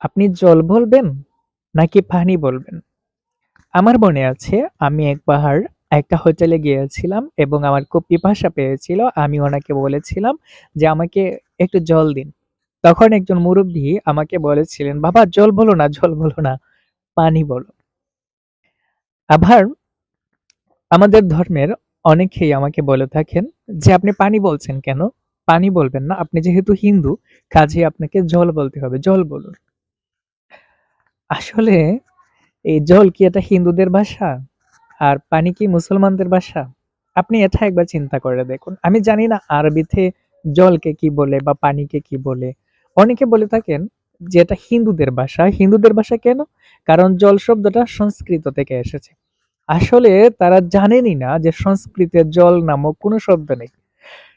আপনি জল বলবেন নাকি পানি বলবেন? আমার মনে আছে, আমি একবার একটা হোটেলে গিয়েছিলাম এবং আমার খুব পিপাসা পেয়েছিল। আমি ওনাকে বলেছিলাম যে, আমাকে একটু জল দিন। তখন একজন মুরব্বী আমাকে বলেছিলেন, বাবা, জল বলো না, জল বলো না, পানি বলো। আবার আমাদের ধর্মের অনেকেই আমাকে বলে থাকেন যে, আপনি পানি বলছেন কেন? পানি বলবেন না, আপনি যেহেতু হিন্দু কাজে আপনাকে জল বলতে হবে, জল বলুন। আসলে এই জল কি এটা হিন্দুদের ভাষা? আর পানি কি মুসলমানদের ভাষা? আপনি এটা একবার চিন্তা করে দেখুন। আমি জানি না আরবিতে জলকে কি বলে বা পানিকে কি বলে। অনেকে বলে থাকেন যে এটা হিন্দুদের ভাষা। হিন্দুদের ভাষা কেন? কারণ জল শব্দটা সংস্কৃত থেকে এসেছে। আসলে তারা জানেনই না যে সংস্কৃতে জল নামক কোনো শব্দ নেই।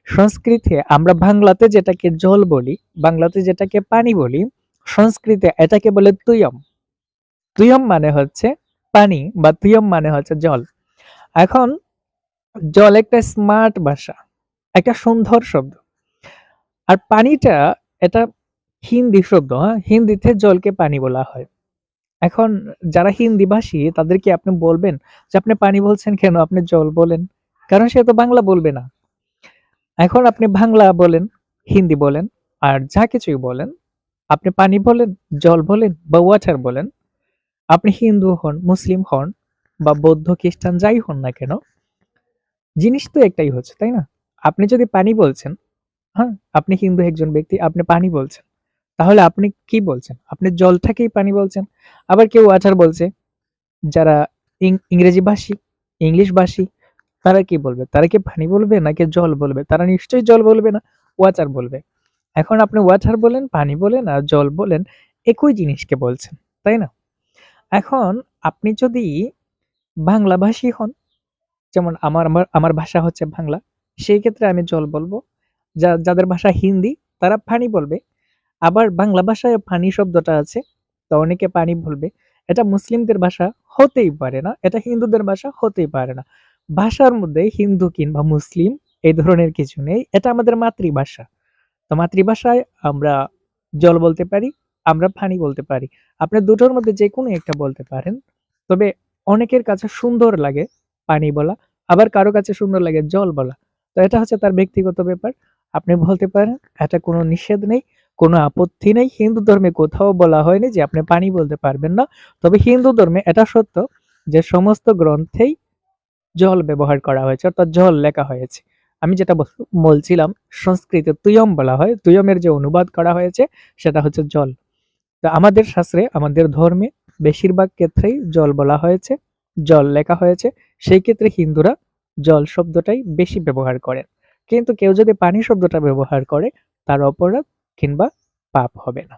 সংস্কৃতে আমরা বাংলাতে যেটাকে জল বলি, বাংলাতে যেটাকে পানি বলি, সংস্কৃতে এটাকে বলে তুয়ম। তুয়ম মানে হচ্ছে পানি বা তুয়ম মানে হচ্ছে জল। এখন জল একটা স্মার্ট ভাষা, একটা সুন্দর শব্দ। আর পানিটা এটা হিন্দি শব্দ হ্যাঁ? হিন্দিতে জলকে পানি বলা হয়। এখন যারা হিন্দি ভাষী তাদেরকে আপনি বলবেন যে, আপনি পানি বলছেন কেন? আপনি জল বলেন। কারণ সে তো বাংলা বলবে না। এখন আপনি বাংলা বলেন, হিন্দি বলেন, আর যা কিছুই বলেন, আপনি পানি বলেন, জল বলেন বা ওয়াটার বলেন আপনি হিন্দু হন, মুসলিম হন বা বৌদ্ধ, খ্রিস্টান, যাই হন না কেন, জিনিস তো একটাই হচ্ছে, তাই না? আপনি যদি পানি বলছেন হ্যাঁ আপনি হিন্দু একজন ব্যক্তি, আপনি পানি বলছেন, তাহলে আপনি কি বলছেন? আপনি জলটাকেই পানি বলছেন। আবার কেউ ওয়াটার বলছে, যারা ইং- ইংরেজি ভাষী ইংলিশ ভাষী তারা কি বলবে? তারা কি পানি বলবে না নাকি জল বলবে? তারা নিশ্চয়ই জল বলবে না ওয়াটার বলবে। এখন আপনি ওয়াটার বলেন, পানি বলেন আর জল বলেন, একই জিনিসকে বলছেন, তাই না? এখন আপনি যদি বাংলা ভাষী হন, যেমন আমার আমার আমার ভাষা হচ্ছে বাংলা, সেই ক্ষেত্রে আমি জল বলব। যা, যাদের ভাষা হিন্দি, তারা পানি বলবে। আবার বাংলা ভাষায় পানি শব্দটা আছে, তো অনেকে পানি বলবে। এটা মুসলিমদের ভাষা হতেই পারে না, এটা হিন্দুদের ভাষা হতেই পারে না। ভাষার মধ্যে হিন্দু কিংবা মুসলিম এই ধরনের কিছু নেই, এটা আমাদের মাতৃভাষা। তো মাতৃভাষায় আমরা জল বলতে পারি আমরা পানি বলতে পারি। আপনি দুটোর মধ্যে যে কোনো একটা বলতে পারেন। তবে অনেকের কাছে সুন্দর লাগে পানি বলা, আবার কারও কাছে সুন্দর লাগে জল বলা। তো এটা হচ্ছে তার ব্যক্তিগত ব্যাপার। আপনি বলতে পারেন, এটা কোনো নিষেধ নেই, কোনো আপত্তি নেই। হিন্দু ধর্মে কোথাও বলা হয়নি যে আপনি পানি বলতে পারবেন না। তবে হিন্দু ধর্মে এটা সত্য যে সমস্ত গ্রন্থেই জল ব্যবহার করা হয়েছে, অর্থাৎ জল লেখা হয়েছে। আমি যেটা বলছিলাম, সংস্কৃতে তুয়ম বলা হয়, তুয়মের যে অনুবাদ করা হয়েছে, সেটা হচ্ছে জল। তো আমাদের শাস্ত্রে, আমাদের ধর্মে বেশিরভাগ ক্ষেত্রেই জল বলা হয়েছে, জল লেখা হয়েছে। সেই ক্ষেত্রে হিন্দুরা জল শব্দটাই বেশি ব্যবহার করেন কিন্তু কেউ যদি পানি শব্দটা ব্যবহার করে, তার অপরাধ কিংবা পাপ হবে না।